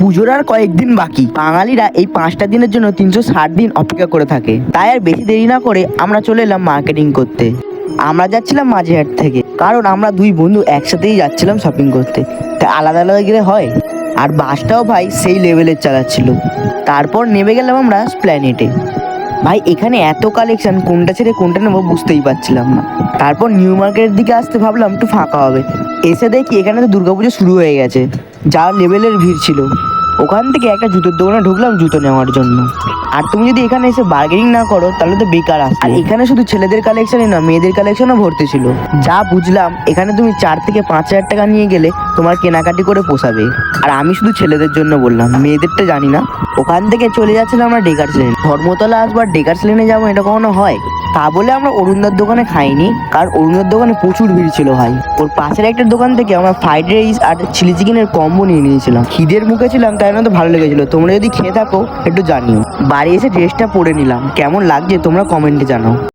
পুজোর আর কয়েকদিন বাকি। বাঙালিরা এই পাঁচটা দিনের জন্য তিনশো ষাট দিন অপেক্ষা করে থাকে। তাই আর বেশি দেরি না করে আমরা চলে এলাম মার্কেটিং করতে। আমরা যাচ্ছিলাম মাঝেহাট থেকে, কারণ আমরা দুই বন্ধু একসাথেই যাচ্ছিলাম শপিং করতে। তাই আলাদা আলাদা গেলে হয়? আর বাসটাও ভাই সেই লেভেলের চালাচ্ছিল। তারপর নেমে গেলাম আমরা স্প্ল্যানেটে ভাই, এখানে এত কালেকশন কোনটা ছেড়ে কোনটা নেব বুঝতেই পারছিলাম না। তারপর নিউ মার্কেটের দিকে আসতে ভাবলাম একটু ফাঁকা হবে। এসে দেখি এখানে তো দুর্গাপুজো শুরু হয়ে গেছে। যা লেভেলের ভিড় ছিল। ওখান থেকে একটা জুতোর দোকানে ঢুকলাম জুতো নেওয়ার জন্য। আর তুমি যদি এখানে এসে বার্গেনিং না করো, তাহলে তো বেকার আসবে আর এখানে শুধু ছেলেদের কালেকশনই না, মেয়েদের কালেকশনও ভর্তি ছিল। যা বুঝলাম, এখানে তুমি চার থেকে পাঁচ হাজার টাকা নিয়ে গেলে তোমার কেনাকাটি করে পোষাবে। আর আমি শুধু ছেলেদের জন্য বললাম, মেয়েদেরটা জানি না। ওখান থেকে চলে যাচ্ছিলাম আমরা ডেকার্স লেন ধর্মতলা আসবার ডেকার্স লেনে যাব, এটা কখনো হয়? তা বলে আমরা অরুণদার দোকানে খাইনি, কারণ অরুণদার দোকানে প্রচুর ভিড় ছিল ভাই। ওর পাশের একটা দোকান থেকে আমরা ফ্রাইড রাইস আর চিলি চিকেনের কম্বো নিয়ে নিয়েছিলাম। খিদের মুখে ছিলাম, তাই না তো ভালো লেগেছিল। তোমরা যদি খেয়ে থাকো, একটু জানিও। বাড়ি এসে ড্রেসটা পরে নিলাম। কেমন লাগছে তোমরা কমেন্টে জানাও।